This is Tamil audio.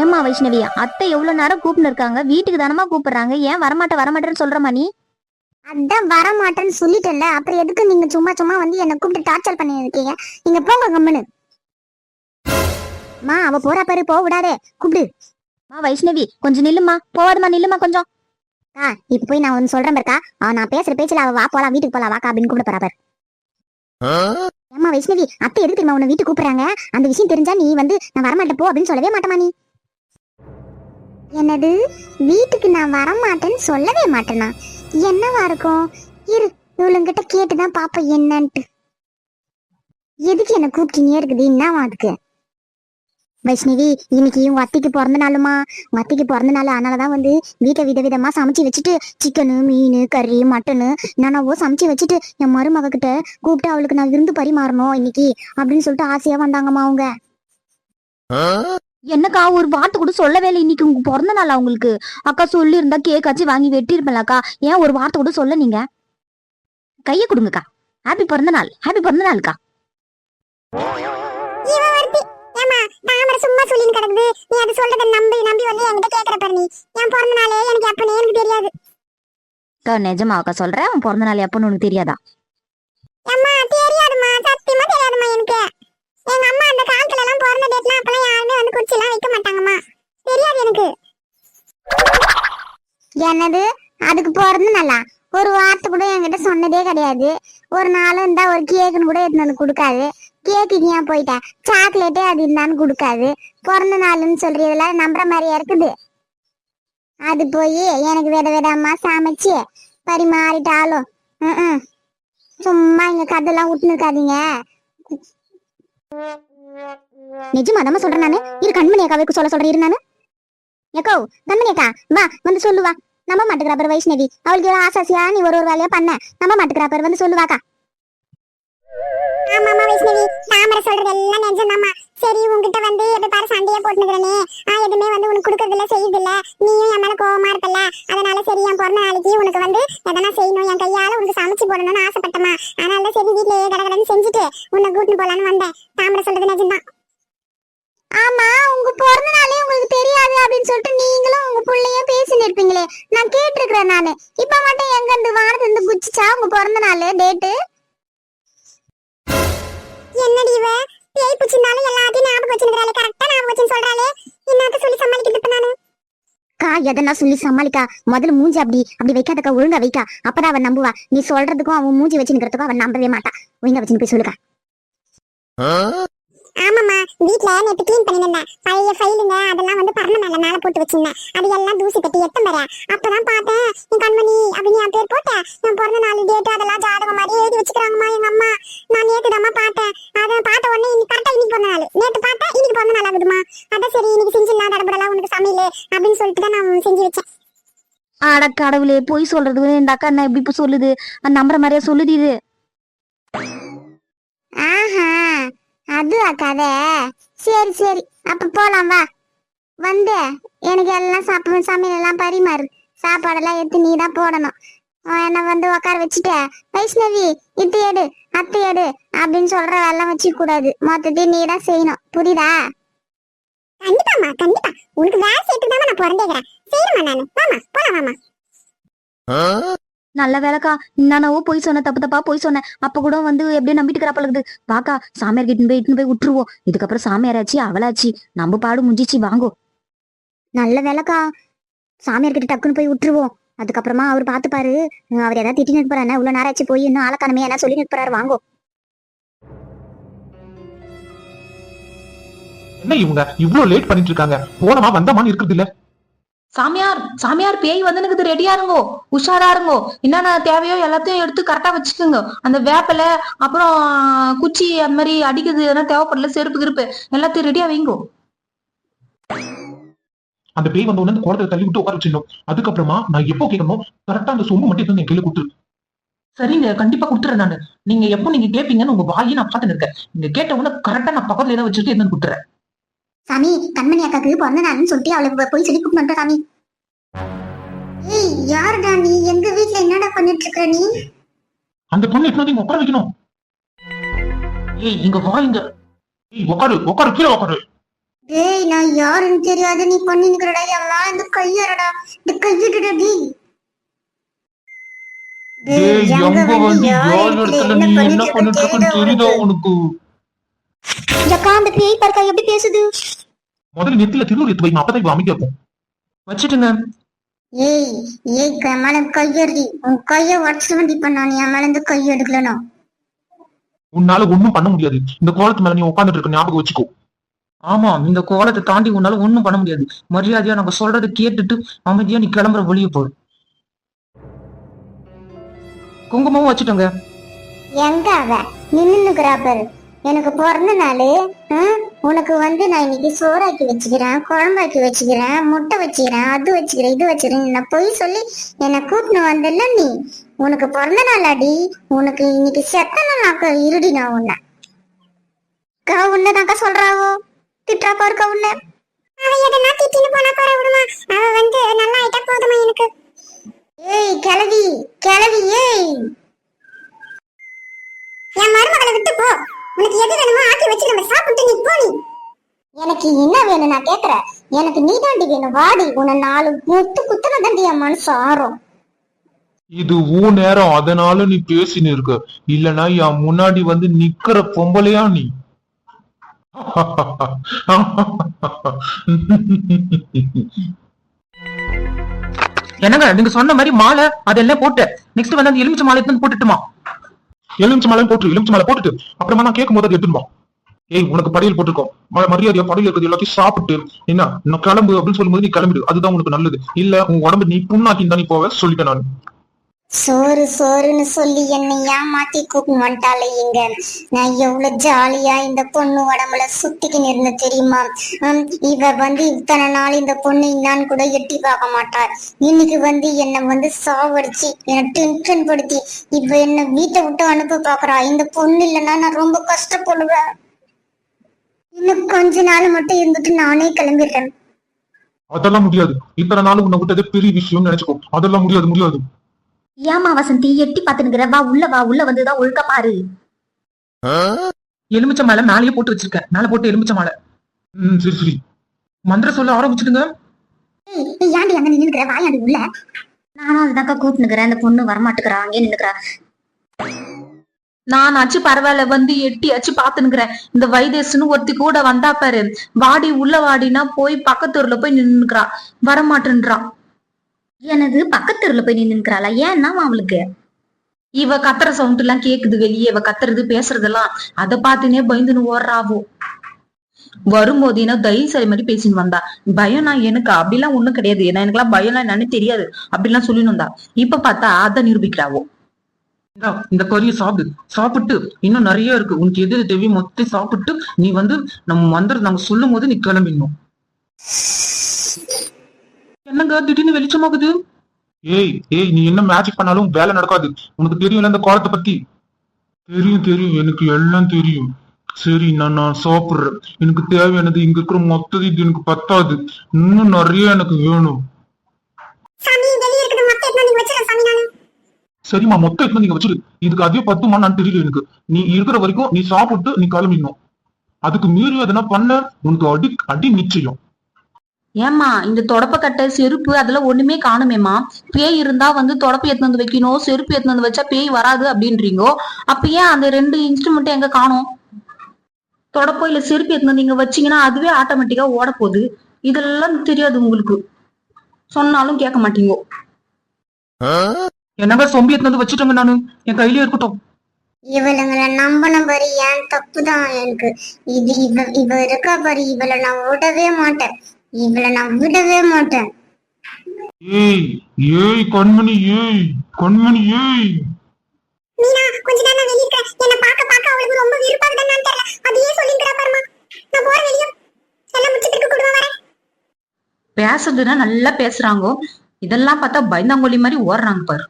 ஏமா வைஷ்ணவி அத்தை எவ்வளவு நேரம் கூப்பிட்டு இருக்காங்க? வீட்டுக்கு தானமா கூப்பிடுறாங்க? ஏன் வரமாட்ட வரமாட்டேன்னு சொல்றமா நீ? அதான் வர மாட்டேன்னு சொல்லிட்டேன்ல. அப்புறம் எதுக்கு நீங்க சும்மா சும்மா வந்து என்ன கூப்பிட்டு டார்ச்சர் பண்ணி இருக்கீங்க நீங்க போங்க கம்முன்னு. மா அவ போறா பாரு போக விடாதே. கூப்பிடு. மா வைஷ்ணவி கொஞ்சம் நில்லுமா போவாதுமா நில்லுமா கொஞ்சம். ஆ இப்ப போய் நான் ஒன்னு சொல்றேன் பாருக்கா அவ நான் பேசுற பேச்சுல அவ வா போலாம் வீட்டுக்கு போலாம். வாக்கா அப்படின்னு கூப்பிட போறா பாரு. ஏம்மா வைஷ்ணவி அத்தை எதுக்கு தெரியுமா உன்னை வீட்டுக்கு கூப்பிடுறாங்க? அந்த விஷயம் தெரிஞ்சா நீ வந்து நான் வரமாட்டேன் போ அப்படின்னு சொல்லவே மாட்டேமா நீ. என்னது? வீட்டுக்கு நான் வரமாட்டேன்னு சொல்லவே மாட்டேனா? என்னவா இருக்கும்? இரு இவளுங்கிட்ட கேட்டுதான் பாப்போம் என்னன்ட்டு. எதுக்கு என்ன கூப்பிட்டீங்க இருக்குது? என்னவா அதுக்கு? வைஷ்ணவி இன்னைக்கு உங்க அத்தைக்கு பிறந்த நாளுமா? உங்க அத்தைக்கு பிறந்த நாள் அதனாலதான் வந்து வீட்டை விதவிதமா சமைச்சு வச்சுட்டு சிக்கனு மீன் கறி மட்டனு நானாவோ சமைச்சு வச்சுட்டு என் மருமக கிட்ட கூப்பிட்டு அவளுக்கு நான் விருந்து பரிமாறணும் இன்னைக்கு அப்படின்னு சொல்லிட்டு ஆசையா வந்தாங்கம்மா அவங்க. என்னக்கா ஒரு வார்த்தை கூட சொல்லவே இல்லை. இன்னைக்கு உங்க பிறந்த நாள் உங்களுக்கு? அக்கா சொல்லி இருந்தா கேக்காச்சும் வாங்கி வெட்டியிருப்பேன்லக்கா. ஏன் ஒரு வார்த்தை கூட சொல்ல நீங்க? கையை கொடுங்கக்கா. ஹாப்பி பிறந்த நாள். ஹாப்பி பிறந்த நாள்க்கா. சும்மா சொல்லின்னு கிடக்குது. நீ அது சொல்றத நம்பி நம்பி வந்து என்கிட்ட கேக்குற பாரு நீ. என் பிறந்த நாளே எனக்கு எப்பனே எனக்கு தெரியாது. அக்கா நிஜமா அக்கா சொல்றேன் உன் பிறந்த நாள் எப்பன்னு உனக்கு தெரியாதா? அம்மா தெரியாதுமா சத்தியமா தெரியாதுமா எனக்கு. எங்க அம்மா பிறந்த டேட்லாம் அப்பெல்லாம் யாருமே வந்து குச்சி வைக்க மாட்டாங்கம்மா. தெரியாது எனக்கு. என்னது? அதுக்கு பிறந்த நல்லா. ஒரு வார்த்தை கூட என்கிட்ட சொன்னதே கிடையாது. ஒரு நாள் இருந்தா ஒரு கேக்குன்னு கூட எடுத்து வந்து கொடுக்காது. கேக்குக்கு ஏன் போயிட்டேன் சாக்லேட்டே அது இருந்தான்னு கொடுக்காது. பிறந்த நாள்னு சொல்றதுல நம்புற மாதிரியா இருக்குது. அது போய் எனக்கு வித விதமா சமைச்சு பரிமாறிட்டாலும் ம்ம். சும்மா இங்க கதெல்லாம் விட்டுன்னு இருக்காதீங்க. நிஜமா தான் சொல்றேன் நானு? இரு கண்மணி அக்காவுக்கு சொல்ல சொல்றேன் இரு நானு? எக்கோ கண்மணி அக்கா வா வந்து சொல்லுவா நம்ப மாட்டுக்கிறா பாரு வைஷ்ணவி. அவளுக்கு ஏதோ ஆசாசியா நீ ஒரு ஒரு வேலையா பண்ண. நம்ப மாட்டுக்கிறா பாரு வந்து சொல்லுவாக்கா ஆமாமா வைஷ்ணவி. தாமரை சொல்றது எல்லாம் நிஜம்தாம்மா. சரி உங்ககிட்ட வந்து எப்ப பாரு சண்டையே போட்டுக்கிறனே நான் எதுவுமே வந்து உனக்கு கொடுக்கறது இல்ல செய்யுது இல்ல நீயும் என் மேல கோவமா இருப்பல அதனால சரி என் பிறந்த நாளைக்கு உனக்கு வந்து எதனா செய்யணும். என் கையால உனக்கு சமைச்சு போடணும்னு ஆசைப்பட்டமா அதனால சரி வீட்லயே கடகடன்னு செஞ்சுட்டு உன்னை கூட்டிட்டு போலான்னு வந்தேன். தாமரை சொல்றது நெஞ்சம்தான் ஆமா உங்க பிறந்த நாளே உங்களுக்கு தெரியாது அப்படின்னு சொல்லிட்டு நீங்களும் உங்க புள்ளைய பேசின்னு இருப்பீங்களே. நான் கேட்டிருக்கிறேன் நானு. இப்ப மட்டும் எங்க இருந்து வானத்துல இருந்து குச்சிச்சா உங்க பிறந்த நாள் டேட்டு? என்னடி இவ? பேய் பூச்சினாலும் எல்லாத்தையும் ஞாபகம் வச்சுக்கிறாளே கரெக்டா ஞாபகம் வச்சுன்னு சொல்றாளே. என்னத்த சொல்லி சமாளிக்கிறது இப்ப நானு? கா எதனா சொல்லி சமாளிக்கா. முதல்ல மூஞ்சி அப்படி அப்படி வைக்காதக்கா ஒழுங்கா வைக்கா. அப்பதான் அவன் நம்புவா. நீ சொல்றதுக்கும் அவன் மூஞ்சி வச்சுக்கிறதுக்கும் அவன் நம்பவே மாட்டா. ஒழுங்கா வச்சுன்னு போய் சொல்லுக்கா. ஆமாமா வீட்ல நேத்து க்ளீன் பண்ணிருந்தேன் பழைய ஃபைலுங்க அதெல்லாம் வந்து பரண மேல மேல போட்டு வச்சிருந்தேன். அது எல்லாம் தூசி கட்டி எத்தம் பாரு. அப்பதான் பார்த்தேன். என் கண்மணி அப்படின்னு என் பேர் போட்டேன். நான் பிறந்த நாள் டேட் அதெல்லாம் ஜாதகம் மாதிரி எழுதி வச்சுக்கிறாங்கம்மா எங்க அம்மா. நான் நேத்து தாம்மா பார்த்தேன். அதை பார்த்த உடனே இன்னைக்கு கரெக்டா இன்னைக்கு பிறந்த நாள். நேத்து பார்த்தேன் இன்னைக்கு பிறந்த நாள் ஆகுதுமா அதான் சரி இன்னைக்கு செஞ்சிடலாம் தடபடலாம் உனக்கு சமையல் அப்படின்னு சொல்லிட்டு தான் நான் செஞ்சு வச்சேன். அட கடவுளே பொய் சொல்றது இந்த அக்கா என்ன இப்படி சொல்லுது? அந்த நம்புற மாதிரியா சொல்லுது இது. அதுவா கதை. சரி சரி. அப்ப போலாம் வா. வந்து எனக்கு எல்லாம் சாப்பிட சமையல் எல்லாம் பரிமாறு. சாப்பாடெல்லாம் எடுத்து நீ தான் போடணும். என்னை வந்து உட்கார வச்சுட்டு வைஷ்ணவி இது எடு அத்தை எடு அப்படின்னு சொல்ற வேலை வச்சுக்க கூடாது. மொத்தத்தையும் நீ தான் செய்யணும். புரியுதா? கண்டிப்பாமா கண்டிப்பா. உனக்கு வேலை செய்யறதுக்கு தான் நான் பிறந்தேக்கிறேன். செய்யணுமா நானு? வாமா போலாம் வாமா நல்ல வேலைக்கா. நானவோ போய் சொன்னேன் தப்பு தப்பா போய் சொன்னேன் அப்ப கூட வந்து எப்படியோ நம்பிட்டு இருக்கிறப்ப வாக்கா சாமியார் கிட்ட போய் இட்டுன்னு போய் விட்டுருவோம். இதுக்கப்புறம் சாமியாராச்சு அவளாச்சு. நம்ம பாடு முடிஞ்சிச்சு வாங்கோ. நல்ல வேலைக்கா. சாமியார் கிட்ட டக்குன்னு போய் விட்டுருவோம். அதுக்கப்புறமா அவர் பார்த்துப்பாரு அவர் ஏதாவது திட்டி நிற்பாரு உள்ள நேரம் ஆச்சு போய் இன்னும் ஆளக்கானமே என்ன சொல்லி நிற்பாரு வாங்கோ. என்ன இவங்க? இவ்ளோ லேட் பண்ணிட்டு இருக்காங்க. போனமா வந்தமான்னு இருக்குது இல்ல. சாமியார் சாமியார் பேய் வந்துனுக்குது ரெடியா இருங்கோ உஷாரா இருங்கோ. என்னென்ன தேவையோ எல்லாத்தையும் எடுத்து கரெக்டா வச்சுக்கோங்க. அந்த வேப்பிலை அப்புறம் குச்சி அந்த மாதிரி அடிக்கிறது எதனா தேவைப்படல செருப்பு கிருப்பு எல்லாத்தையும் ரெடியா வைங்கோ. அந்த பேய் வந்த உடனே அந்த குளத்தை தள்ளி விட்டு உட்கார வச்சிடணும். அதுக்கப்புறமா நான் எப்போ கேட்கணும் கரெக்டா அந்த சொம்பு மட்டும் என் கையில கொடுத்துரு. சரிங்க கண்டிப்பா கொடுத்துறேன் நானு. நீங்க எப்போ நீங்க கேட்பீங்கன்னு உங்க வாயை நான் பார்த்துன்னு இருக்கேன். நீங்க கேட்ட உடனே கரெக்டா நான் பக்கத்துல ஏதாவது வச்சுட்டு என்னன்னு கொடுத்துறேன். சாமி கண்மணி அக்காக்கு பிறந்த நாள்னு சொல்லிட்டு அவளுக்கு போய் சொல்லி கூப்பிட்டு வந்துட்டா சாமி. ஏய் யாருடா நீ? எங்க வீட்ல என்னடா பண்ணிட்டு இருக்க நீ? அந்த பொண்ணு இங்க உட்கார வைக்கணும். ஏய் இங்க வா இங்க. ஏய் உட்காரு உட்காரு கீழே உட்காரு. டேய் நான் யாருன்னு தெரியாது நீ பண்ணிருக்கிறடா அம்மா இந்த கையறடா. இந்த கையிடுடா டேய். டேய் எங்க வந்து யார் இடத்துல நீ என்ன பண்ணிட்டு இருக்கன்னு தெரியுதா உனக்கு? அக்கா அந்த பேய் பார்க்கா எப்படி பேசுது? முதல்ல நெத்தில திருவூர் எடுத்து வைமா அப்பதான் இவ அமைக்க இருக்கும் வச்சுட்டுங்க ஏய் ஏய் க- மேல கையடி உன் கைய உடச்சு வண்டி பண்ணா நீ என் மேல இருந்து கை எடுக்கலனா? உன்னால ஒண்ணும் பண்ண முடியாது. இந்த கோலத்து மேல நீ உட்காந்துட்டு இருக்க ஞாபகம் வச்சுக்கோ. ஆமா இந்த கோலத்தை தாண்டி உன்னால ஒண்ணும் பண்ண முடியாது. மரியாதையா நாங்க சொல்றதை கேட்டுட்டு அமைதியா நீ கிளம்புற வெளியே போ குங்குமமும் வச்சுட்டோங்க. எங்க அவ? நின்னுக்கிறா பாரு. எனக்கு பிறந்த நாள் உனக்கு வந்து நான் இன்னைக்கு சோறாக்கி வச்சுக்கிறேன் குழம்பாக்கி வச்சுக்கிறேன் முட்டை வச்சுக்கிறேன் அது வச்சுக்கிறேன் இது வச்சுக்கிறேன். நான் பொய் சொல்லி என்னை கூட்டினு வந்தல நீ? உனக்கு பிறந்த நாள் அடி உனக்கு இன்னைக்கு செத்த நாளாக்க இருடி நான் உன்னை. கா உன்னதாக்கா சொல்றாவோ? திட்டா பாருக்கா உன்னை. அவ எதனா திட்டின்னு போனா போற விடுமா? அவ வந்து நல்லா ஆயிட்டா போதுமா எனக்கு? ஏய் கிளவி கிளவி ஏய். என் மருமகளை விட்டு போ. உனக்கு எது வேணுமோ ஆக்கி வச்சு நம்ம சாப்பிட்டு நீ போ நீ. எனக்கு என்ன வேணும் நான் கேக்குறேன். எனக்கு நீ தாண்டி வேணும். வாடி உன்னை நாலு முத்து குத்துன தாண்டி என் மனசு ஆறும். இது ஊ நேரம். அதனால நீ பேசின்னு இருக்க. இல்லனா என் முன்னாடி வந்து நிக்கிற பொம்பளையா நீ. என்னங்க நீங்க சொன்ன மாதிரி மாலை அதெல்லாம் போட்டு நெக்ஸ்ட் வந்து அந்த எலுமிச்சை மாலை எடுத்து வந்து போட்டுட்டுமா? எலுமிச்சு மலை போட்டு எலுமிச்சை மலை போட்டுட்டு அப்புறமா நான் கேட்கும் போது அது ஏய் உனக்கு படையல் போட்டிருக்கோம் ம- மரியாதையா படையல் இருக்கிறது எல்லாத்தையும் சாப்பிட்டு என்ன நான் கிளம்பு அப்படின்னு சொல்லும்போது நீ கிளம்பிடு. அதுதான் உனக்கு நல்லது. இல்ல உன் உடம்பு நீ புண்ணாக்கி தான் நீ போவ சொல்லிட்டேன் நான். சோறு சோறுன்னு சொல்லி என்னை ஏமாத்தி கூப்பிட்டு வந்துட்டாலே இங்க. நான் எவ்வளவு ஜாலியா இந்த பொண்ணு உடம்புல சுத்திக்கின்னு இருந்த தெரியுமா? இவ வந்து இத்தனை நாள் இந்த பொண்ணு என்னான்னு கூட எட்டி பார்க்க மாட்டார் இன்னைக்கு வந்து என்னை வந்து சாவடிச்சு என்னை டென்ஷன் படுத்தி இவ என்ன வீட்டை விட்டு அனுப்ப பாக்குறா இந்த பொண்ணு இல்லைன்னா நான் ரொம்ப கஷ்டப்படுவேன். இன்னும் கொஞ்ச நாள் மட்டும் இருந்துட்டு நானே கிளம்பிடுறேன் அதெல்லாம் முடியாது. இத்தனை நாள் உன்னை விட்டது பெரிய விஷயம்னு நினைச்சுக்கோ. அதெல்லாம் முடியாது முடியாது. ஏமா வசந்தி? எட்டி பாத்துனுங்கிற வா உள்ள வா. உள்ள வந்துதான் ஒழுக்க பாரு. எலுமிச்சை மாலை மேலேயே போட்டு வச்சிருக்கேன். மேல போட்டு எலுமிச்சை மாலை. ம் சரி சரி. மந்திரம் சொல்ல ஆரம்பிச்சிடுங்க. ஏன்டி அங்க நின்னுக்கிற? வாயாடி உள்ள. நானும் அதுதான்க்கா கூப்பிட்டுக்கிறேன் அந்த பொண்ணு வரமாட்டுக்கிறா அங்கே நின்னுக்கிறா. நான் ஆச்சு பரவாயில்ல வந்து எட்டி ஆச்சு பாத்துனுக்குறேன் இந்த வைத்தேசன்னு ஒருத்தி கூட வந்தா பாரு. வாடி உள்ள வாடினா போய் பக்கத்தூர்ல போய் நின்னுக்கிறா. வரமாட்டேன்றா எனது பக்கத்தெருல போய் நின்னுக்கிறாளா ஏன்னா அவளுக்கு? இவ கத்துற சவுண்ட் எல்லாம் கேக்குது வெளியே. இவ கத்துறது பேசுறதெல்லாம். அத பார்த்துனே பயந்துன்னு ஓடுறாவோ வரும்போதுனா தைரியசாலி மாதிரி பேசின்னு வந்தா. பயம் நான் எனக்கு அப்படிலாம் ஒண்ணும் கிடையாது. ஏன்னா எனக்குலாம் பயம்லாம் என்னன்னு தெரியாது. அப்படிலாம் சொல்லின்னு வந்தா. இப்ப பார்த்தா அதை நிரூபிக்கிறாவோ இந்தா, கறியை சாப்பிடு. சாப்பிட்டு இன்னும் நிறைய இருக்கு. உனக்கு எது எது தேவையோ மொத்தம் சாப்பிட்டு நீ வந்து நம்ம மந்திரம் நாங்க சொல்லும் போது நீ கிளம்பிடணும். என்னங்க? திடீர்னு வெளிச்சமாகுது ஏய் ஏய் நீ என்ன மேஜிக் பண்ணாலும் வேலை நடக்காது. உனக்கு தெரியும்ல இந்த கோலத்தை பத்தி? தெரியும் தெரியும். எனக்கு எல்லாம் தெரியும். சரி நான் நான் சாப்பிடுறேன். எனக்கு தேவையானது இங்க இருக்கிற மொத்தது இது எனக்கு பத்தாது. இன்னும் நிறைய எனக்கு வேணும். சரிம்மா மொத்தம் எடுத்து நீங்க வச்சிரு. இதுக்கு அதே பத்துமா நான் தெரியல எனக்கு. நீ இருக்கிற வரைக்கும் நீ சாப்பிட்டு நீ கிளம்பிடணும். அதுக்கு மீறி எதனா பண்ண உனக்கு அடி அடி நிச்சயம். ஏம்மா இந்த தொடப்பக்கட்டை செருப்பு அதெல்லாம் ஒண்ணுமே காணுமேம்மா. பேய் இருந்தா வந்து தொடப்பு எடுத்து வந்து வைக்கணும் செருப்பு எடுத்து வந்து வச்சா பேய் வராது அப்படின்றீங்கோ. அப்ப ஏன் அந்த ரெண்டு இன்ஸ்ட்ருமெண்ட் எங்க காணோம்? தொடப்போ இல்ல செருப்பு எடுத்து வந்து நீங்க வச்சீங்கன்னா அதுவே ஆட்டோமேட்டிக்கா ஓட போகுது இதெல்லாம் தெரியாது உங்களுக்கு. சொன்னாலும் கேட்க மாட்டீங்க. என்னங்க சொம்பி எடுத்து வந்து வச்சுட்டேங்க நானு? என் கையிலே இருக்கட்டும். இவளுங்களை நம்பின பாரு ஏன் தப்பு தான் எனக்கு. இது இவ இவ இருக்கா பாரு இவளை நான் விடவே மாட்டேன். இவளை நான் விடவே மாட்டேன். ஏய் ஏய் கண்மணி ஏய் கண்மணி ஏய். மீனா கொஞ்ச நேரம் வெளிய இருக்க என்ன பார்க்க பார்க்க அவளுக்கு ரொம்ப விருப்பம் தெரியல. அதையே சொல்லிக்கிறா பாருமா நான் போற வெளிய எல்லாம் முடிச்சிட்டு குடுவா வரேன். பேசுறதுன்னா நல்லா பேசுறாங்க. இதெல்லாம் பார்த்தா பயந்தாங்கொல்லி மாதிரி ஓடுறாங்க பாரு.